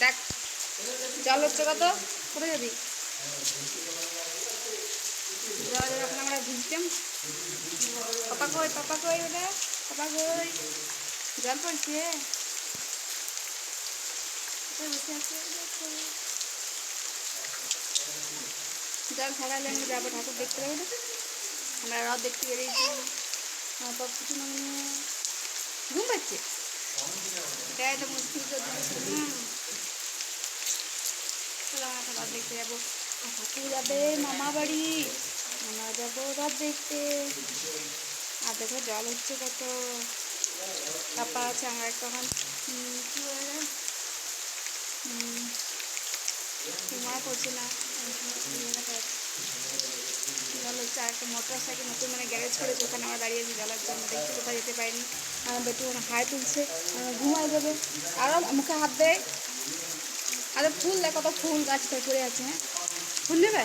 দেখ, জল হচ্ছে কত? কোথায় যাবি জল যখন আমরা ভিজতাম পাপা কই পাপা কই ওটা পাপা কই জল পড়ছে। জল ছাড়ালে আমরা যাব ঠাকুর দেখতে যাব আমরা রথ দেখতে বেরিয়েছি। আমার বাপ কিছু মনে। ঘুম পাচ্ছে? এটাই তো মুশকিল আমরা দেখতে যাব। আর ঠাকুর যাবে মামা বাড়ি আমরা যাব রথ দেখতে। আর দেখো জল হচ্ছে কত। পাপা আছে আমরা তখন কি বলে মনে পড়ছে না। জল হচ্ছে আর একটা মোটর সাইকেল নতুন মানে গ্যারেজ করেছে, ওখানে আমরা দাঁড়িয়ে আছি জলের জন্য দেখতে কোথায় যেতে পারিনি। আমার বেটু হাই তুলছে ঘুমাই যাবে। আরও মুখে হাত দেয়। আর ফুল দেখ কত ফুল গাছটা পড়ে আছে হ্যাঁ? ফুল নেবে